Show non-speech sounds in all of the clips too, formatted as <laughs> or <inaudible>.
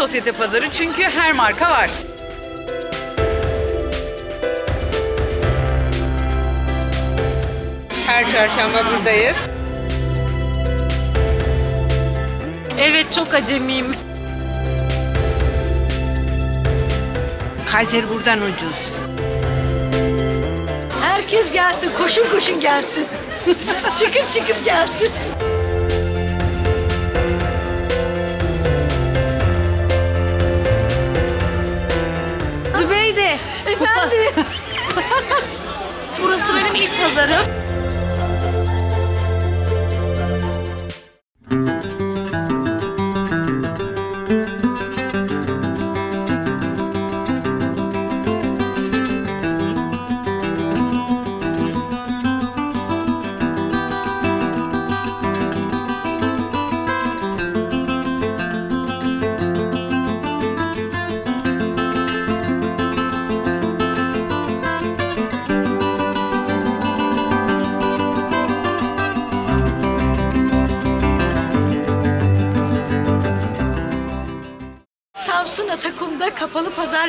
sosyete pazarı çünkü her marka var. Her çarşamba buradayız. Evet çok acemiyim. Kayseri buradan ucuz. Herkes gelsin, koşun koşun gelsin. <laughs> çıkıp çıkıp gelsin. Efendim. Burası benim ilk pazarım.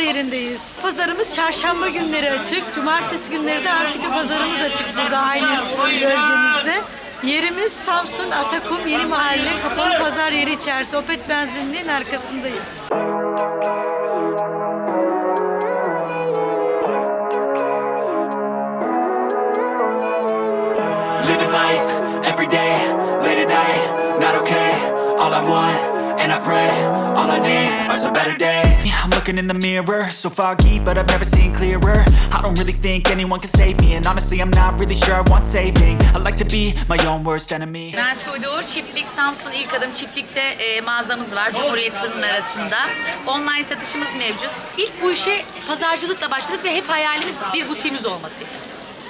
Yerindeyiz. Pazarımız çarşamba günleri açık. Cumartesi günleri de antika pazarımız açık burada aynı bölgemizde. Yerimiz Samsun Atakum Yeni Mahalle kapalı pazar yeri içerisi. Opet benzinliğin arkasındayız. All I want, and I pray, all I need are some better days. I'm looking in the mirror, so foggy, but I've never seen clearer. I don't really think anyone can save me, and honestly, I'm not really sure I want saving. I like to be my own worst enemy. Ben Suudi Uğur, Çiftlik Samsun İlk Adım Çiftlik'te e, mağazamız var Cumhuriyet Fırının arasında. Online satışımız mevcut. İlk bu işe pazarcılıkla başladık ve hep hayalimiz bir butiğimiz olmasıydı.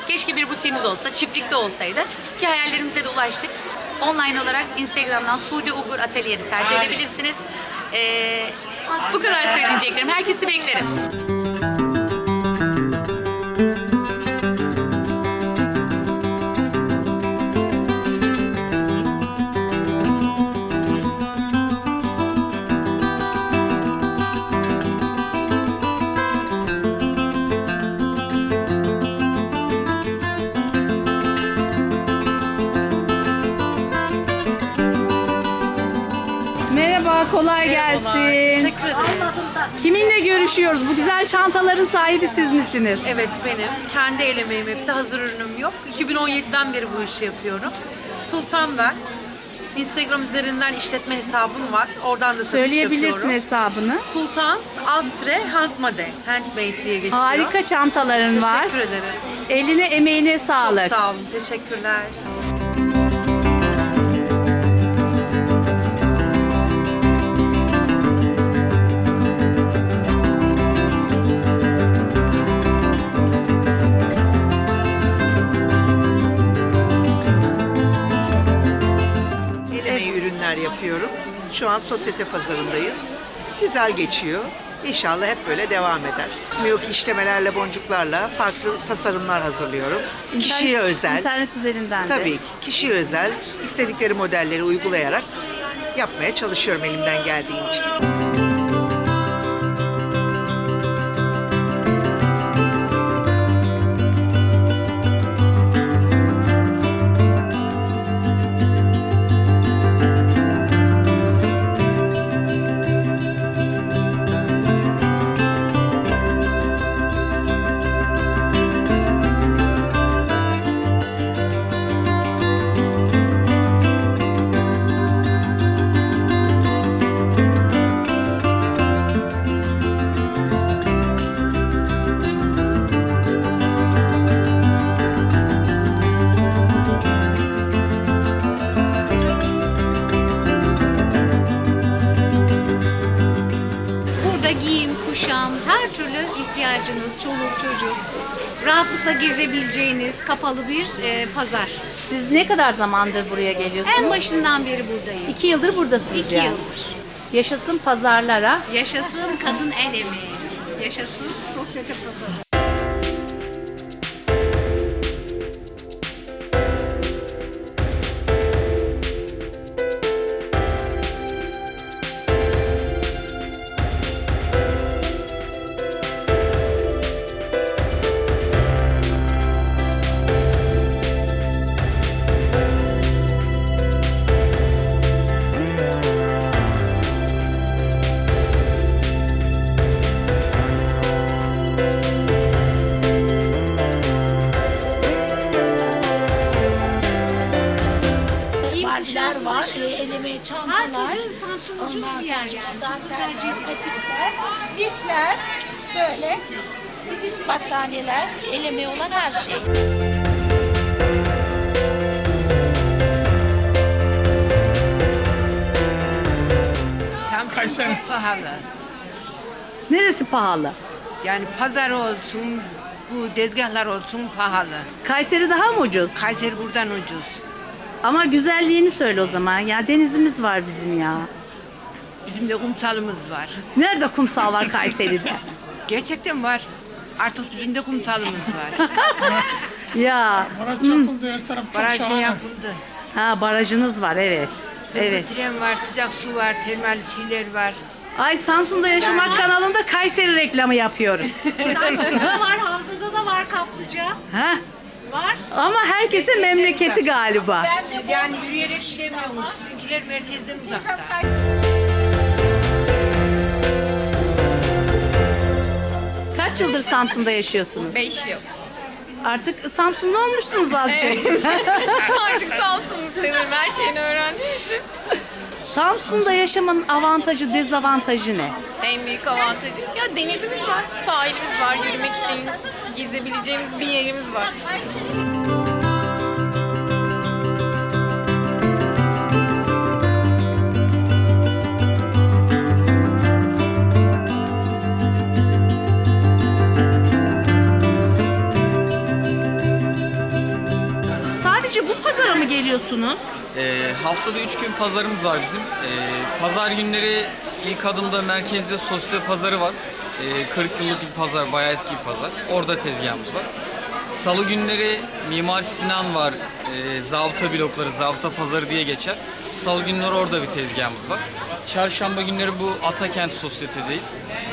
Keşke bir butiğimiz olsa, çiftlikte olsaydı ki hayallerimize de ulaştık. Online olarak Instagram'dan Suudi Uğur Atölye'ni tercih edebilirsiniz. E, bu kadar söyleyeceklerim. Herkesi beklerim. Kiminle görüşüyoruz? Bu güzel çantaların sahibi siz misiniz? Evet benim. Kendi el emeğim hepsi hazır ürünüm yok. 2017'den beri bu işi yapıyorum. Sultan ben. Instagram üzerinden işletme hesabım var. Oradan da satış Söyleyebilirsin yapıyorum. hesabını. Sultans Antre Handmade. Handmade diye geçiyor. Harika çantaların var. Teşekkür ederim. Eline emeğine sağlık. Sağ olun. Teşekkürler. Şu an sosyete pazarındayız. Güzel geçiyor. İnşallah hep böyle devam eder. Yok işlemelerle, boncuklarla farklı tasarımlar hazırlıyorum. Kişiye İnternet- özel. İnternet üzerinden de. Tabii ki. Kişiye özel istedikleri modelleri uygulayarak yapmaya çalışıyorum elimden geldiğince. Rahatlıkla gezebileceğiniz kapalı bir e, pazar. Siz ne kadar zamandır buraya geliyorsunuz? En başından beri buradayım. İki yıldır buradasınız İki yani. yıldır. Yaşasın pazarlara. Yaşasın kadın el emeği. Yaşasın sosyete pazarı. Çantalar. Ondan sonra Tercih patikler, lifler, böyle battaniyeler, el emeği olan her şey. Samsun çok pahalı. Neresi pahalı? Yani pazar olsun, bu dezgahlar olsun pahalı. Kayseri daha mı ucuz? Kayseri buradan ucuz. Ama güzelliğini söyle o zaman. Ya denizimiz var bizim ya. Bizim de kumsalımız var. Nerede kumsal var Kayseri'de? <laughs> Gerçekten var. Artık bizim de kumsalımız var. <laughs> ya. Baraj yapıldı her taraf çok Baraj da şahane. yapıldı. Ha barajınız var evet. Evet. Evet. Tren var, sıcak su var, termal şeyler var. Ay Samsun'da Yaşamak kanalında Kayseri reklamı yapıyoruz. <laughs> Samsun'da var, Havza'da da var kaplıca. ha? Var. Ama herkesin memleketi galiba. Siz yani yürüyerek gidemiyorsunuz. Sizinkiler merkezden uzakta. Kaç yıldır Samsun'da yaşıyorsunuz? 5 yıl. Artık Samsunlu olmuşsunuz azıcık. <laughs> Artık Samsun'u sayılırım her şeyini öğrendiğim için. Samsun'da yaşamanın avantajı, dezavantajı ne? En büyük avantajı. Ya denizimiz var, sahilimiz var, yürümek için gezebileceğimiz bir yerimiz var. Bu pazara mı geliyorsunuz? Ee, haftada üç gün pazarımız var bizim. Ee, pazar günleri ilk adımda merkezde sosyete pazarı var. Ee, 40 yıllık bir pazar, bayağı eski bir pazar. Orada tezgahımız var. Salı günleri Mimar Sinan var. Ee, zabıta blokları, zabıta pazarı diye geçer. Salı günleri orada bir tezgahımız var. Çarşamba günleri bu Atakent Sosyete'deyiz.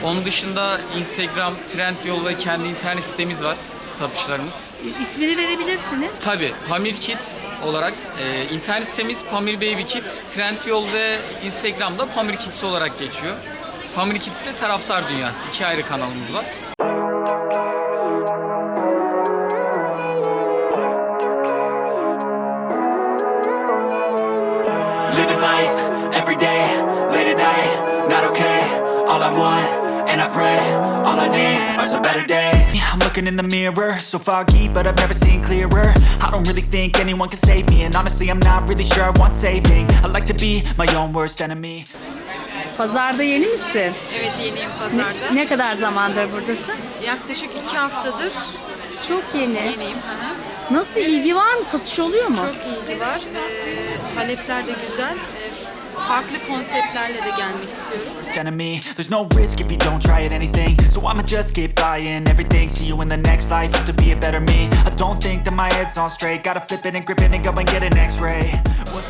Onun dışında Instagram, Trendyol ve kendi internet sitemiz var satışlarımız. İsmini verebilirsiniz. Tabii Pamir Kids olarak e, internet sitemiz Pamir Baby Kids, Trendyol ve Instagram'da Pamir Kids olarak geçiyor. Pamir Kids ve Taraftar Dünyası iki ayrı kanalımız var. I'm looking in the mirror, so foggy, but I've never seen clearer. I don't really think anyone can save me, and honestly, I'm not really sure I want saving. I like to be my own worst enemy. Pazarda yeni misin? Evet yeniyim pazarda. Ne kadar zamandır buradasın? Yaklaşık iki haftadır Çok yeni. yeniyim. Hı hı. Nasıl ilgi var mı? Satış oluyor mu? Çok ilgi var. Ee, talepler de güzel. Ee, farklı konseptlerle de gelmek istiyorum. enemy. There's no risk if you don't try at anything. So I'ma just keep buying everything. See you in the next life, have to be a better me. I don't think that my head's on straight. Gotta flip it and grip it and go and get an x-ray.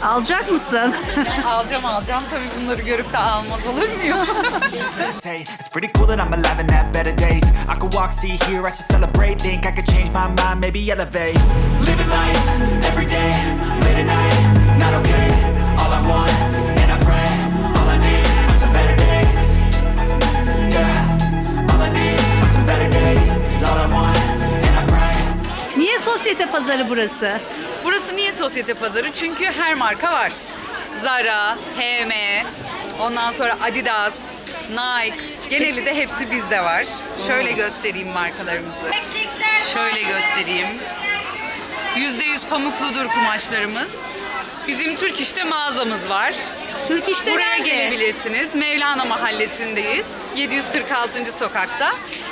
Alacak mısın? <laughs> alacağım alacağım. Tabii bunları görüp de almaz olur muyum? <laughs> Hey, it's pretty cool that I'm alive and have better days. I could walk, see, hear, I should celebrate. Think I could change my mind, maybe elevate. Living life every day, late at night, not okay. All I want, sosyete pazarı burası? Burası niye sosyete pazarı? Çünkü her marka var. Zara, H&M, ondan sonra Adidas, Nike. Geneli de hepsi bizde var. Şöyle göstereyim markalarımızı. Şöyle göstereyim. %100 pamukludur kumaşlarımız. Bizim Türk İş'te mağazamız var. Türk İş'te Buraya nerede? gelebilirsiniz. Mevlana Mahallesi'ndeyiz. 746. sokakta.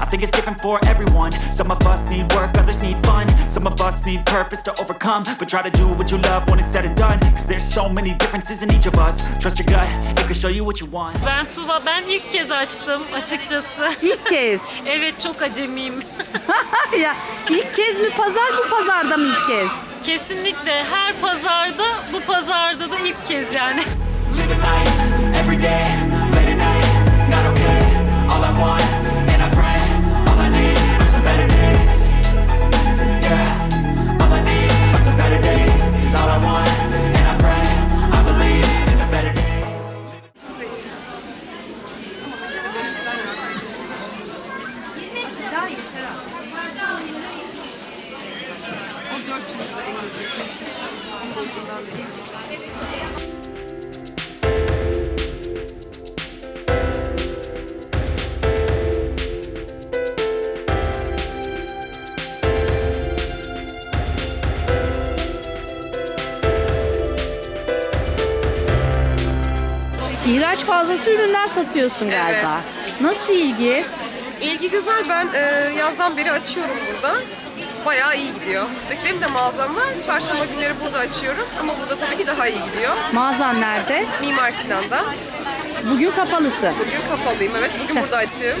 I think it's different for everyone. Some of us need work, others need fun. Some of us need purpose to overcome. But try to do what you love when it's said and done. Cause there's so many differences in each of us. Trust your gut, it can show you what you want. Ben Tuva, ben ilk kez açtım açıkçası. İlk kez. <laughs> evet çok acemiyim. <laughs> ya ilk kez mi pazar bu pazarda mı ilk kez? Kesinlikle her pazarda bu pazarda da ilk kez yani. Living life every day, İhraç fazlası ürünler satıyorsun galiba. Nasıl ilgi? İlgi güzel. Ben e, yazdan beri açıyorum burada. Bayağı iyi gidiyor. Benim de mağazam var. Çarşamba günleri burada açıyorum. Ama burada tabii ki daha iyi gidiyor. Mağazan nerede? Mimar Sinan'da. Bugün kapalısın. Bugün kapalıyım. Evet bugün burada açığım.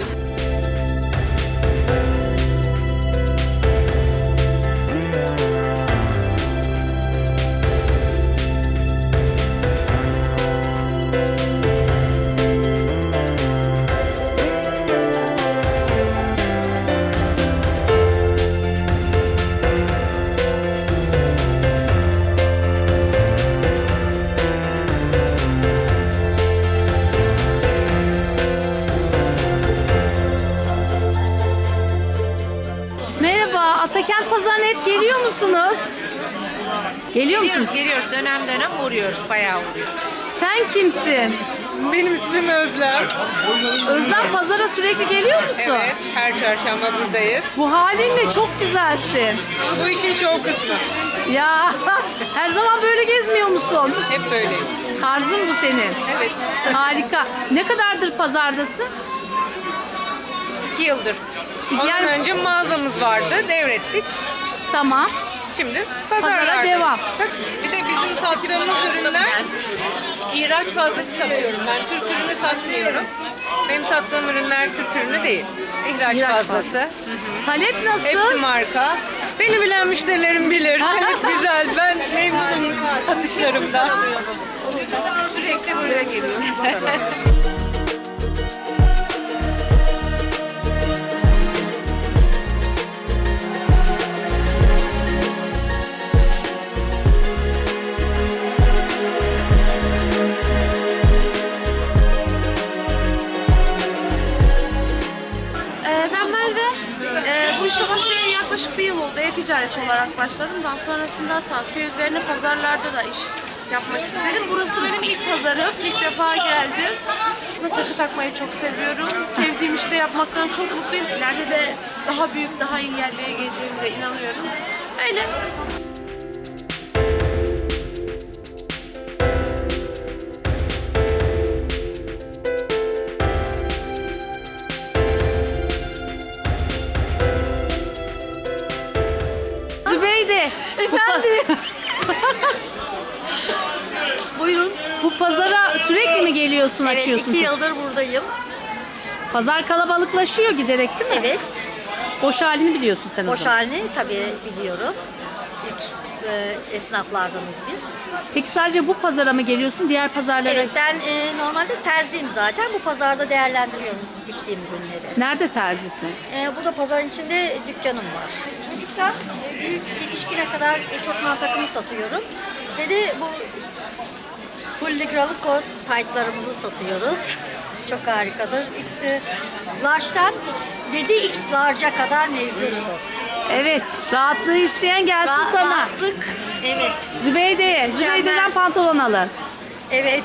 Dönem dönem uğruyoruz. Bayağı uğruyoruz. Sen kimsin? Benim ismim Özlem. Özlem pazara sürekli geliyor musun? Evet, her çarşamba buradayız. Bu halinle çok güzelsin. Bu işin şov kısmı. Ya <laughs> her zaman böyle gezmiyor musun? Hep böyleyim. Tarzın bu senin. Evet. Harika. Ne kadardır pazardasın? İki yıldır. Ondan Yani- önce mağazamız vardı, devrettik. Tamam. Şimdi Pazara pazarlardayız. devam. Bir de bizim sattığımız ürünler ihraç fazlası satıyorum. Ben Türk ürünü satmıyorum. Benim sattığım ürünler Türk ürünü değil. İhraç, İhraç fazlası. Talep nasıl? Hepsi marka. Beni bilen müşterilerim bilir. Talep güzel. Ben memnunum satışlarımdan. <laughs> Sürekli buraya geliyorum. <laughs> yaklaşık bir yıl oldu. E-ticaret olarak başladım. Daha sonrasında tavsiye üzerine pazarlarda da iş yapmak istedim. Burası benim ilk pazarım. İlk defa geldim. Takı takmayı çok seviyorum. Sevdiğim işi de yapmaktan çok mutluyum. İleride de daha büyük, daha iyi yerlere geleceğime de inanıyorum. Öyle. Zübeyde. Efendim. Buyurun. Bu pazara sürekli mi geliyorsun, Evet, açıyorsun? iki yıldır buradayım. Pazar kalabalıklaşıyor giderek değil mi? Evet. Boş halini biliyorsun sen o Boş zaman. halini tabii biliyorum. İlk e, esnaflardanız biz. Peki sadece bu pazara mı geliyorsun? Diğer pazarlara Evet ben e, normalde terziyim zaten. Bu pazarda değerlendiriyorum diktiğim ürünleri. nerede terzisin? E, burada pazarın içinde dükkanım var. Çocuktan e, büyük yetişkine kadar eşofman takımı satıyorum. Ve de bu full ligralı kot taytlarımızı satıyoruz. <laughs> Çok harikadır. E, large'dan X- 7x large'a kadar mevcut. Evet, rahatlığı isteyen gelsin Ra- sana. Rahatlık, evet. Zübeyde'ye. Zübeyde'den pantolon alın. Evet.